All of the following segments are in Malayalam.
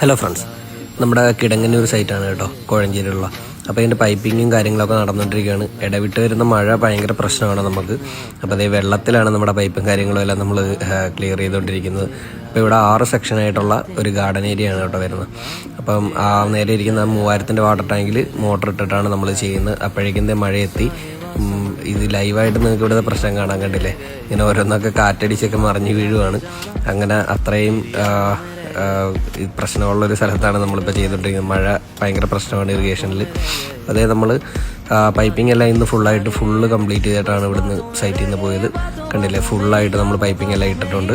ഹലോ ഫ്രണ്ട്സ് നമ്മുടെ കിടങ്ങന്നൂർ സൈറ്റാണ് കേട്ടോ കോഴഞ്ചേരിയുള്ള അപ്പോൾ ഇതിന്റെ പൈപ്പിങ്ങും കാര്യങ്ങളൊക്കെ നടന്നുകൊണ്ടിരിക്കുകയാണ് ഇടവിട്ട് വരുന്ന മഴ ഭയങ്കര പ്രശ്നമാണ് നമുക്ക്. അപ്പോൾ അതേ വെള്ളത്തിലാണ് നമ്മുടെ പൈപ്പും കാര്യങ്ങളും എല്ലാം നമ്മൾ ക്ലിയർ ചെയ്തുകൊണ്ടിരിക്കുന്നത് അപ്പോൾ ഇവിടെ ആറ് സെക്ഷനായിട്ടുള്ള ഒരു ഗാർഡൻ ഏരിയ ആണ് കേട്ടോ വരുന്നത്. അപ്പം ആ നേരെ ഇരിക്കുന്ന ആ മൂവായിരത്തിന്റെ വാട്ടർ ടാങ്കിൽ മോട്ടർ ഇട്ടിട്ടാണ് നമ്മൾ ചെയ്യുന്നത്. അപ്പോഴേക്കും മഴ എത്തി. ഇത് ലൈവായിട്ട് നിങ്ങൾക്ക് ഇവിടുത്തെ പ്രശ്നം കാണാൻ കണ്ടില്ലേ? ഇങ്ങനെ ഓരോന്നൊക്കെ കാറ്റടിച്ചൊക്കെ മറിഞ്ഞ് വീഴുവാണ്. അങ്ങനെ അത്രയും ഒരു സ്ഥലത്താണ് നമ്മളിപ്പോൾ ചെയ്തുകൊണ്ടിരിക്കുന്നത്. മഴ ഭയങ്കര പ്രശ്നമാണ് ഇറിഗേഷനിൽ അതേ നമ്മൾ പൈപ്പിംഗ് എല്ലാം ഇന്ന് ഫുള്ളായിട്ട് ഫുള്ള് കംപ്ലീറ്റ് ചെയ്തിട്ടാണ് ഇവിടുന്ന് സൈറ്റിൽ നിന്ന് പോയത്. കണ്ടില്ലേ? ഫുള്ളായിട്ട് നമ്മൾ പൈപ്പിംഗ് എല്ലാം ഇട്ടിട്ടുണ്ട്.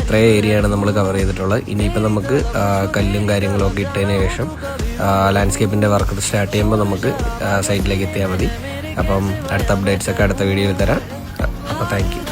ഇത്രയും ഏരിയയാണ് നമ്മൾ കവർ ചെയ്തിട്ടുള്ളത്. ഇനിയിപ്പോൾ നമുക്ക് കല്ലും കാര്യങ്ങളും ഒക്കെ ഇട്ടതിന് ശേഷം ലാൻഡ്സ്കേപ്പിന്റെ വർക്ക് സ്റ്റാർട്ട് ചെയ്യുമ്പോൾ നമുക്ക് സൈറ്റിലേക്ക് എത്തിയാൽ മതി. അപ്പം അടുത്ത അപ്ഡേറ്റ്സ് ഒക്കെ അടുത്ത വീഡിയോയിൽ തരാം. അപ്പോൾ താങ്ക്